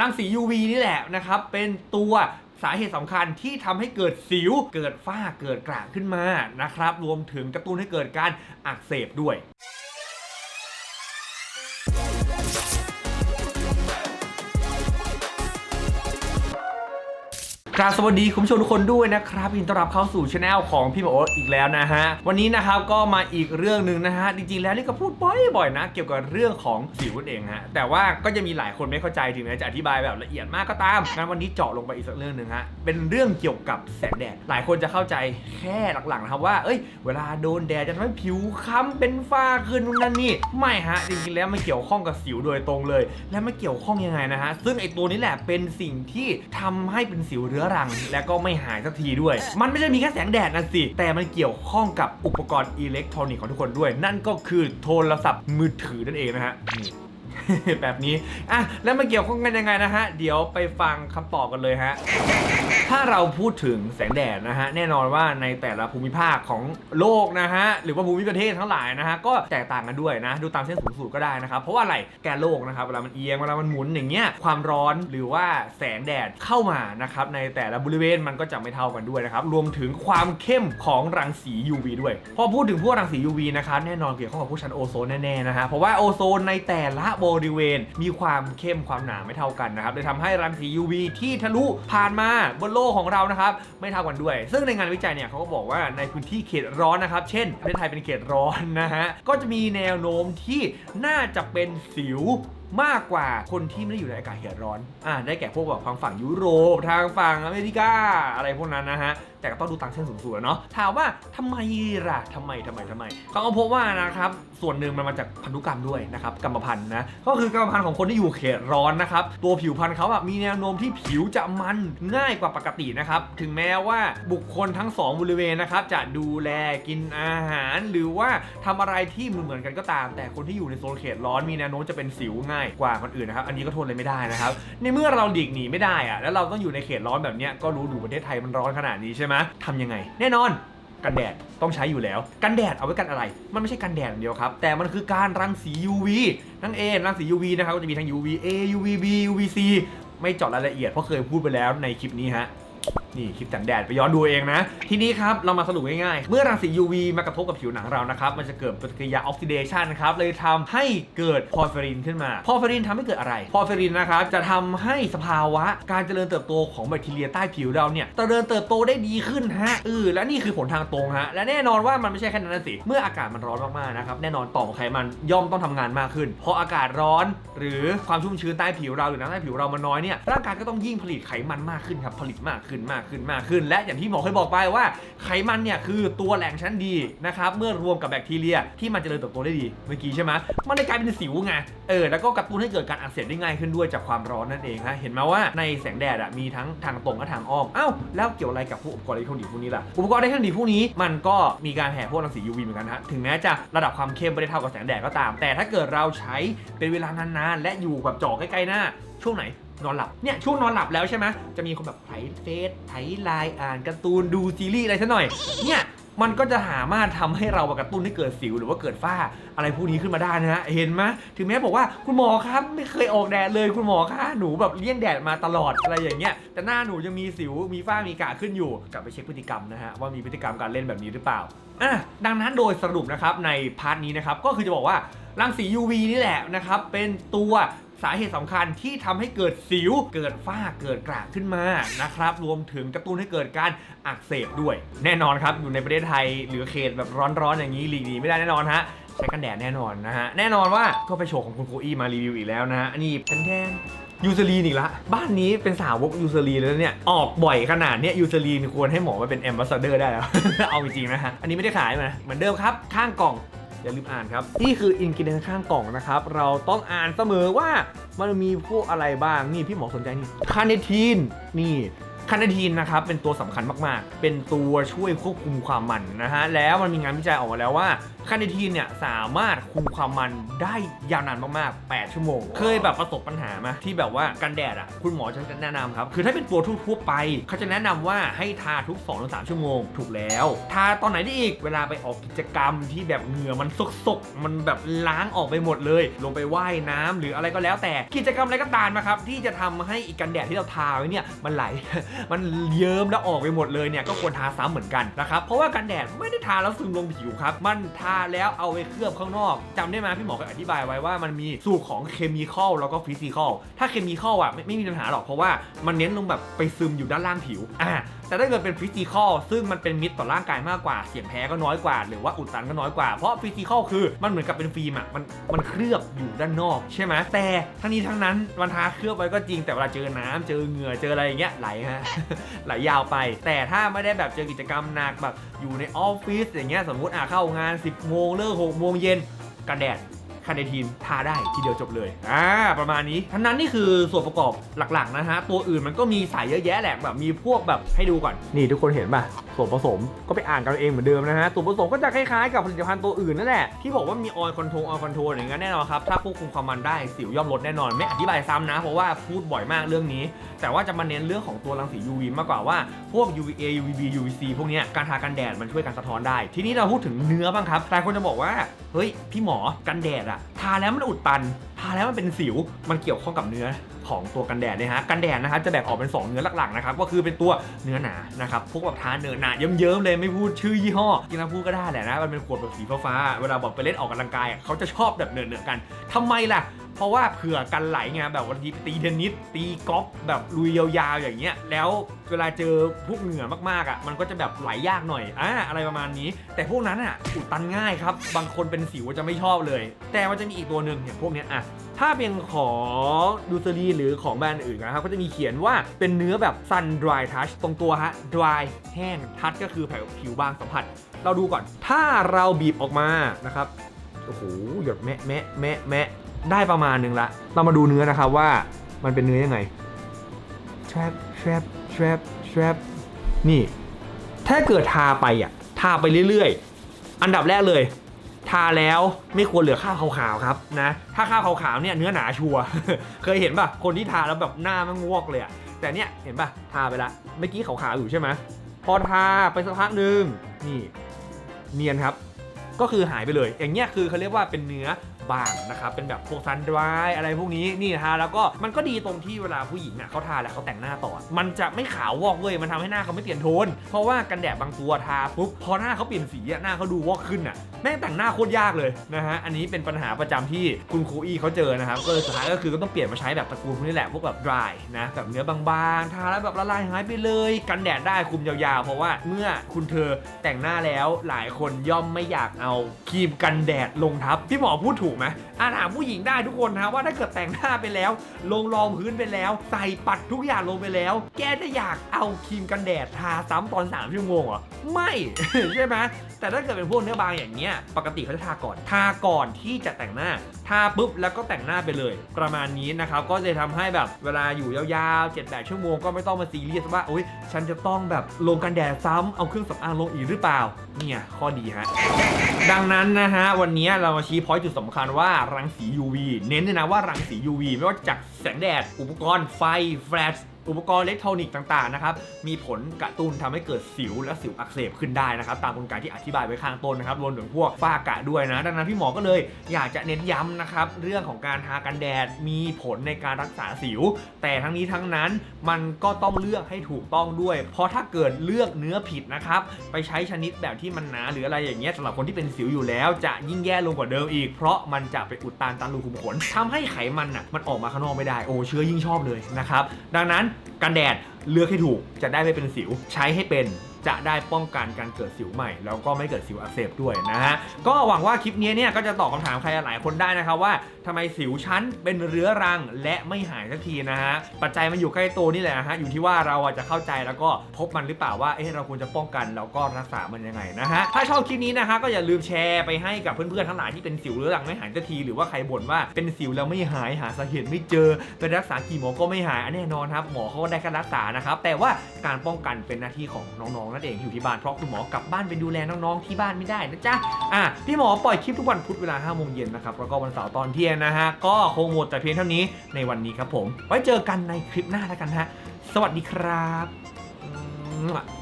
รังสี UV นี่แหละนะครับเป็นตัวสาเหตุสำคัญที่ทำให้เกิดสิว เกิดฝ้าเกิดกระขึ้นมานะครับ รวมถึงกระตุ้นให้เกิดการอักเสบด้วย กราบสวัสดีคุณผู้ชมทุกคนด้วยนะครับยินดีต้อนรับเข้าสู่ช anel ของพี่หมอโอ๊ตอีกแล้วนะฮะ วันนี้นะครับก็มาอีกเรื่องหนึ่งนะฮะ จริงๆแล้วนี่ก็พูดบ่อยๆนะ เกี่ยวกับเรื่องของสิวนั่นเองฮะ แต่ว่าก็จะมีหลายคนไม่เข้าใจถึงแม้จะอธิบายแบบละเอียดมากก็ตามงั้นวันนี้เจาะลงไปอีกสักเรื่องหนึ่งฮะ เป็นเรื่องเกี่ยวกับแสงแดด หลายคนจะเข้าใจแค่หลักๆนะครับว่า เอ้ย เวลาโดนแดดจะทำให้ผิวค้ำเป็นฝ้าขึ้นนู่นนั่นนี่ ไม่ฮะ จริงๆแล้วมันเกี่ยวข้องกับสิวโดยตรงเลย และมันเกี่ยวข้องยังไงนะฮะ ซึ่งไอตัวนี้แหละเป็นสิ่งที่ทำให้เป็นสิวเรื้อรัง และก็ไม่หายสักทีด้วย มันไม่ใช่มีแค่แสงแดดนะสิ แต่มันเกี่ยวข้องกับอุปกรณ์อิเล็กทรอนิกส์ของทุกคนด้วย นั่นก็คือโทรศัพท์มือถือนั่นเองนะฮะนี่ แบบนี้อะแล้วมันเกี่ยวข้องกันยังไงนะฮะ เดี๋ยวไปฟังคำตอบกันเลยฮะ ถ้าเราพูดถึงแสงแดดนะฮะ แน่นอนว่าในแต่ละภูมิภาคของโลกนะฮะ หรือว่าภูมิประเทศทั้งหลายนะฮะ ก็แตกต่างกันด้วยนะ ดูตามเส้นศูนย์สูตรก็ได้นะครับ เพราะว่าอะไรแกนโลกนะครับ เวลามันเอียง เวลามันหมุนอย่างเงี้ย ความร้อนหรือว่าแสงแดดเข้ามานะครับ ในแต่ละบริเวณมันก็จะไม่เท่ากันด้วยนะครับ รวมถึงความเข้มของรังสี UV ด้วย พอพูดถึงพวกรังสี UV นะครับ แน่นอนเกี่ยวข้องกับพวกชั้นโอโซนแน่ๆนะฮะ เพราะว่าโอโซนในแต่ละบริเวณ มีความเข้มความหนาไม่เท่ากันนะครับเลยทำให้รังสี UV ที่ทะลุผ่านมาบนโลกของเรานะครับไม่เท่ากันด้วย ซึ่งในงานวิจัยเนี่ยเขาก็บอกว่าในพื้นที่เขตร้อนนะครับ เช่นประเทศไทยเป็นเขตร้อนนะฮะก็จะมีแนวโน้มที่น่าจะเป็นสิวมากกว่าคนที่ไม่ได้อยู่ในอากาศเขตร้อน อ่า ได้แก่พวกแบบทางฝั่งยุโรป ทางฝั่งอเมริกา อะไรพวกนั้นนะฮะแต่ก็ต้องดูตามเส้นศูนย์สูตรเนาะถามว่าทำไมล่ะทำไมทำไมทำไมเขาก็พบว่านะครับส่วนหนึ่งมันมาจากพันธุกรรมด้วยนะครับกรรมพันธุ์นะก็คือกรรมพันธุ์ของคนที่อยู่เขตร้อนนะครับตัวผิวพรรณเขาอะมีแนวโน้มที่ผิวจะมันง่ายกว่าปกตินะครับถึงแม้ว่าบุคคลทั้งสองบริเวณนะครับจะดูแลกินอาหาร หรือว่าทำอะไรที่เหมือนเหมือนกันก็ตาม แต่คนที่อยู่ในโซนเขตร้อนมีแนวโน้มจะเป็นสิวง่ายกว่าคนอื่นนะครับอันนี้ก็โทษเลยไม่ได้นะครับในเมื่อเราหลีกหนีไม่ได้อะแล้วเราต้องอยู่ในเขตร้อนแบบนี้ก็รู้ดูประเทศไทยมันร้อนขนาดนี้ใช่ไหมทำยังไง แน่นอนกันแดดต้องใช้อยู่แล้ว กันแดดเอาไว้กันอะไร มันไม่ใช่กันแดดอย่างเดียวครับ แต่มันคือการรังสี UV นั่นเองรังสี UV นะครับก็จะมีทั้ง UVA UVB UVC ไม่เจาะรายละเอียดเพราะเคยพูดไปแล้วในคลิปนี้ฮะนี่คลิปแสงแดดไปย้อนดูเองนะ ทีนี้ครับ เรามาสรุปง่ายๆ เมื่อรังสี UV มากระทบกับผิวหนังเรานะครับ มันจะเกิดปฏิกิริยาออกซิเดชันครับ เลยทำให้เกิดพอร์ฟิรินขึ้นมา พอร์ฟิรินทำให้เกิดอะไร พอร์ฟิรินนะครับ จะทำให้สภาวะการเจริญเติบโตของแบคทีเรียใต้ผิวเราเนี่ยเจริญเติบโตได้ดีขึ้นฮะเออและนี่คือผลทางตรงฮะ และแน่นอนว่ามันไม่ใช่แค่นั้นสิ เมื่ออากาศมันร้อนมากๆนะครับ แน่นอนต่อมไขมันย่อมต้องทำงานมากขึ้น พออากาศร้อนหรือความชุ่มชื้นใต้ผิวเราหรือน้ำใต้ผิวเรามันน้อยเนี่ยร่างกายก็ต้องยิ่งผลิตไขมันมากขึ้นครับผลิตมากขึ้นมากขึ้นมากขึ้น และอย่างที่หมอเคยบอกไปว่าไขมันเนี่ยคือตัวแหล่งชั้นดีนะครับเมื่อรวมกับแบคทีเรียที่มันจเจริญเติบโตได้ดีเมื่อกี้ใช่ไหมมันเลยกลายเป็นสิวไงเออแล้วก็กระตุ้นให้เกิดการอักเสบได้ง่ายขึ้นด้วยจากความร้อนนั่นเองฮะเห็นไหมว่าในแสงแดดอะมีทั้งทางตรงและทางอ้อมเอ้าแล้วเกี่ยวอะไรกับพวกอุปกรณ์อิเล็กทรอนิกส์พวกนี้ล่ะอุปกรณ์อิเล็กทรอนิกส์พวกนี้มันก็มีการแผ่พวกรังสี UV เหมือนกันฮะถึงแม้จะระดับความเข้มไม่ได้เท่ากับแสงแดดก็ตาม แต่ถ้าเกิดเราใช้เป็นเวลานานๆและอยู่แบบจ่อใกล้ๆหน้าช่วงไหน นอนหลับเนี่ยช่วงนอนหลับแล้วใช่ไหมจะมีคนแบบไถเฟซไถไลน์อ่านการ์ตูนดูซีรีส์อะไรซะหน่อยเนี่ยมันก็จะสามารถทำให้เรากระตุ้นให้เกิดสิวหรือว่าเกิดฝ้าอะไรพวกนี้ขึ้นมาได้นะฮะเห็นไหมถึงแม้บอกว่าคุณหมอครับไม่เคยออกแดดเลยคุณหมอคะหนูแบบเลี่ยงแดดมาตลอดอะไรอย่างเงี้ยแต่หน้าหนูยังมีสิวมีฝ้ามีกระขึ้นอยู่ กลับไปเช็คพฤติกรรมนะฮะว่ามีพฤติกรรมการเล่นแบบนี้หรือเปล่าอะดังนั้นโดยสรุปนะครับในพาร์ทนี้นะครับก็คือจะบอกว่ารังสี UV นี่แหละนะครับเป็นตัว สาเหตุสำคัญที่ทำให้เกิดสิว เกิดฝ้าเกิดกระขึ้นมานะครับ รวมถึงกระตุ้นให้เกิดการอักเสบด้วย แน่นอนครับ อยู่ในประเทศไทยหรือเขตแบบร้อนๆอย่างนี้หลีกหนีไม่ได้แน่นอนฮะใช้กันแดดแน่นอนนะฮะ แน่นอนว่าก็ไปโชว์ของคุณโคอี้มารีวิวอีกแล้วนะฮะอันนี้เป็นแทนยูซ l ลีนอีกละ บ้านนี้เป็นสาวกยูซ l ลีนแล้วเนี่ย ออกบ่อยขนาดเนี้ยยูซ l ลีนควรให้หมอมาเป็นแอมบาสเดอร์ได้แล้ว เอาจริงๆนะฮะ อันนี้ไม่ได้ขายมาเหมือนเดิมครับ ข้างกล่อง อย่าลืมอ่านครับ นี่คืออินกิเดนข้างกล่องนะครับ เราต้องอ่านเสมอว่ามันมีพวกอะไรบ้าง นี่พี่หมอสนใจนี่คาเนทีน นี่ คาเนทีนนะครับเป็นตัวสำคัญมากๆ เป็นตัวช่วยควบคุมความมันนะฮะแล้วมันมีงานวิจัยออกมาแล้วว่าคาเนทีนเนี่ยสามารถคุมความมันได้ยาวนานมากๆ 8 ชั่วโมง เคยแบบประสบปัญหามาที่แบบว่ากันแดดอะคุณหมอจะแนะนำครับ คือถ้าเป็นตัวทั่วไป เขาจะแนะนำว่าให้ทาทุก2-3ชั่วโมงถูกแล้ว ทาตอนไหนได้อีกเวลาไปออกกิจกรรมที่แบบเหงื่อมันซกๆมันแบบล้างออกไปหมดเลย ลงไปว่ายน้ำหรืออะไรก็แล้วแต่กิจกรรมอะไรก็ตามนะครับที่จะทำให้อีกกันแดดที่เราทาไว้เนี่ยมันไหลมันเยิ้มแล้วออกไปหมดเลยเนี่ยก็ควรทาซ้ำเหมือนกันนะครับเพราะว่ากันแดดไม่ได้ทาแล้วซึมลงผิวครับ มันทาแล้วเอาไปเคลือบข้างนอกจำได้ไหมพี่หมอเคยอธิบายไว้ว่ามันมีสูตรของเคมีคอลแล้วก็ฟิสิกอลถ้าเคมีคอลอะไม่ไม่มีปัญหาหรอกเพราะว่ามันเน้นลงแบบไปซึมอยู่ด้านล่างผิวอ่าแต่ถ้าเกิดเป็นฟิสิกอลซึ่งมันเป็นมิตรต่อร่างกายมากกว่าเสี่ยงแพ้ก็น้อยกว่า หรือว่าอุดตันก็น้อยกว่าเพราะฟิสิกอลคือมันเหมือนกับเป็นฟิล์มอะมันมันเคลือบอยู่ด้านนอกใช่ไหมแต่ทั้งนี้ทั้งนั้นมันทาเคลือบไว้ก็จริงแต่เวลาเจอน้ำเจอเหงื่อเจออะไรอย่างเงี้ยไหลฮะไหลายาวไป แต่ถ้าไม่ได้แบบเจอกิจกรรมหนักแบบอยู่ในออฟฟิศอย่างเงี้ยสมมติอะเข้างาน 10โมงเลิก6โมงเย็นกระแดด คาเนทีนทาได้ทีเดียวจบเลยอ่าประมาณนี้ทั้งนั้นนี่คือส่วนประกอบหลักๆนะฮะตัวอื่นมันก็มีสายเยอะแยะแหละแบบมีพวกแบบให้ดูก่อนนี่ทุกคนเห็นป่ะส่วนผสมก็ไปอ่านกันเองเหมือนเดิมนะฮะส่วนผสมก็จะคล้ายๆกับผลิตภัณฑ์ตัวอื่นนั่นแหละที่บอกว่ามีออยล์คอนโทรลออยล์คอนโทรลอย่างเงี้ยแน่นอนครับถ้าควบคุมความมันได้สิวย่อมลดแน่นอนไม่อธิบายซ้ำนะ เพราะว่าพูดบ่อยมากเรื่องนี้ แต่ว่าจะมาเน้นเรื่องของตัวรังสี UV มากกว่าว่าพวก UVA UVB UVC พวกเนี้ยการทากันแดดมันช่วยกันสะท้อนได้ ทีนี้เราพูดถึงเนื้อบ้างครับหลายคนจะบอกว่าเฮ้ยพี่หมอกันแดดอะาแล้วมันอุดตัน ทาแล้วมันเป็นสิว มันเกี่ยวข้องกับเนื้อของตัวกันแดดเนี่ยฮะ กันแดดนะครับจะแบ่งออกเป็น 2 เนื้อหลักๆนะครับ ก็คือเป็นตัวเนื้อหนา นะครับ พวกแบบทาเนื้อหนาเยิ้มๆเลยไม่พูดชื่อยี่ห้อจริงๆพูดก็ได้แหละนะ มันเป็นขวดแบบสีฟ้าๆ เวลาบอกไปเล่นออกกำลังกายเขาจะชอบแบบเนื้อๆกันทำไมล่ะ เพราะว่าเผื่อกันไหลไงแบบวันทีตีเทนนิสตีกอล์ฟแบบลุยยาวๆอย่างเงี้ยแล้วเวลาเจอพวกเหงื่อมากๆอะมันก็จะแบบไหลยากหน่อยอ่าอะไรประมาณนี้ แต่พวกนั้นอะอุดตันง่ายครับ บางคนเป็นสิวจะไม่ชอบเลย แต่มันจะมีอีกตัวหนึ่งอย่างพวกเนี้ยอะถ้าเป็นของดูซรีหรือของแบรนด์อื่นนะครับก็จะมีเขียนว่าเป็นเนื้อแบบ sun dry touch ตรงตัวฮะ dry แห้ง touch ก็คือผิวผิวบางสัมผัส เราดูก่อน ถ้าเราบีบออกมานะครับโอ้โหหยดแมะแมะแมะแมะ ได้ประมาณหนึ่งละ เรามาดูเนื้อนะครับว่ามันเป็นเนื้อยังไงแทรปแทรปแทรปแทรปนี่ ถ้าเกิดทาไปอะ ทาไปเรื่อยๆ อันดับแรกเลย ทาแล้วไม่ควรเหลือข้าวขาวๆครับนะ ถ้าข้าวขาวๆเนี่ยเนื้อหนาชัวร์เคยเห็นป่ะ คนที่ทาแล้วแบบหน้ามันงวกเลยอะแต่เนี่ยเห็นป่ะ ทาไปละ เมื่อกี้ขาวๆอยู่ใช่ไหมพอทาไปสักพักหนึ่งนี่ เนียนครับ ก็คือหายไปเลย อย่างเงี้ยคือเขาเรียกว่าเป็นเนื้อ บางนะครับ เป็นแบบพวกซันดรายอะไรพวกนี้นี่นะฮะแล้วก็มันก็ดีตรงที่เวลาผู้หญิงอะเขาทาแล้วเขาแต่งหน้าต่อ มันจะไม่ขาววอกเว้ยมันทำให้หน้าเขาไม่เปลี่ยนโทน เพราะว่ากันแดดบางตัวทาปุ๊บพอหน้าเขาเปลี่ยนสีอะหน้าเขาดูวอกขึ้นอะแม่งแต่งหน้าโคตรยากเลยนะฮะอันนี้เป็นปัญหาประจำที่คุณครูอี้เขาเจอนะครับก็สุดท้ายก็คือก็ต้องเปลี่ยนมาใช้แบบตระกูลพวกนี้แหละพวกแบบ dry นะแบบเนื้อบางๆทาแล้วแบบละลายหายไปเลย กันแดดได้คุมยาวๆ เพราะว่าเมื่อคุณเธอแต่งหน้าแล้วหลายคนย่อมไม่อยากเอาครีมกันแดดลงทับพี่หมอพูดถูกไหมอ่าถามผู้หญิงได้ทุกคนนะว่าถ้าเกิดแต่งหน้าไปแล้ว ลงรองพื้นไปแล้ว ใส่ปัดทุกอย่างลงไปแล้ว แกจะอยากเอาครีมกันแดดทาซ้ำตอน3ชั่วโมงเหรอไม่ ใช่ไหมแต่ถ้าเกิดเป็นพวกเนื้อบางอย่างเงี้ยปกติเขาจะทาก่อนทาก่อนที่จะแต่งหน้าทาปุ๊บแล้วก็แต่งหน้าไปเลย ประมาณนี้นะครับก็จะทำให้แบบเวลาอยู่ยาวๆ7 8ชั่วโมงก็ไม่ต้องมาซีเรียสว่าโอ๊ยฉันจะต้องแบบลงกันแดดซ้ำเอาเครื่องสำอางลงอีกหรือเปล่า เนี่ยข้อดีฮะดังนั้นนะฮะวันนี้เรามาชี้พอยต์จุดสำคัญว่ารังสี UV เน้นเลยนะว่ารังสี UV ไม่ว่าจากแสงแดด อุปกรณ์ไฟ แฟลช อุปกรณ์อิเล็กทรอนิกส์ต่างๆนะครับมีผลกระตุ้นทำให้เกิดสิวและสิวอักเสบขึ้นได้นะครับตามกลไกที่อธิบายไว้ข้างต้นนะครับรวมถึงพวกฝ้ากระด้วยนะ ดังนั้นพี่หมอก็เลยอยากจะเน้นย้ำนะครับเรื่องของการทากันแดดมีผลในการรักษาสิว แต่ทั้งนี้ทั้งนั้นมันก็ต้องเลือกให้ถูกต้องด้วย เพราะถ้าเกิดเลือกเนื้อผิดนะครับไปใช้ชนิดแบบที่มันหนาหรืออะไรอย่างเงี้ยสำหรับคนที่เป็นสิวอยู่แล้วจะยิ่งแย่ลงกว่าเดิมอีก เพราะมันจะไปอุดตันตามรูขุมขนทำให้ไขมันอะมันออกมาข้างนอกไม่ได้โอ้เชื้อยิ่งชอบเลยนะครับดังนั้นกันแดดเลือกให้ถูกจะได้ไม่เป็นสิว ใช้ให้เป็น จะได้ป้องกันการเกิดสิวใหม่ แล้วก็ไม่เกิดสิวอักเสบด้วยนะฮะ ก็หวังว่าคลิปนี้เนี่ยก็จะตอบคำถามใครหลายคนได้นะครับว่าทำไมสิวชั้นเป็นเรื้อรังและไม่หายสักทีนะฮะ ปัจจัยมันอยู่ใกล้ตัวนี่แหละนะฮะ อยู่ที่ว่าเราจะเข้าใจแล้วก็พบมันหรือเปล่าว่าเอ๊ะเราควรจะป้องกันแล้วก็รักษามันยังไงนะฮะ ถ้าชอบคลิปนี้นะฮะก็อย่าลืมแชร์ไปให้กับเพื่อนๆทั้งหลายที่เป็นสิวเรื้อรังไม่หายสักที หรือว่าใครบ่นว่าเป็นสิวแล้วไม่หายหาสาเหตุไม่เจอไปรักษากี่หมอก็ไม่หายอันแน่นอนครับหมอเขาก็ได้การรักษานะครับแต่ว่าการป้องกันเป็นหน้าที่ของน้องของนัดเองอยู่ที่บ้านเพราะคุณหมอกลับบ้านไปดูแลน้องๆที่บ้านไม่ได้นะจ๊ะอะพี่หมอปล่อยคลิปทุกวันพุธเวลา5โมงเย็นนะครับแล้วก็วันเสาร์ตอนเที่ยงนะฮะก็คงหมดแต่เพียงเท่านี้ในวันนี้ครับผม ไว้เจอกันในคลิปหน้าแล้วกันฮะสวัสดีครับ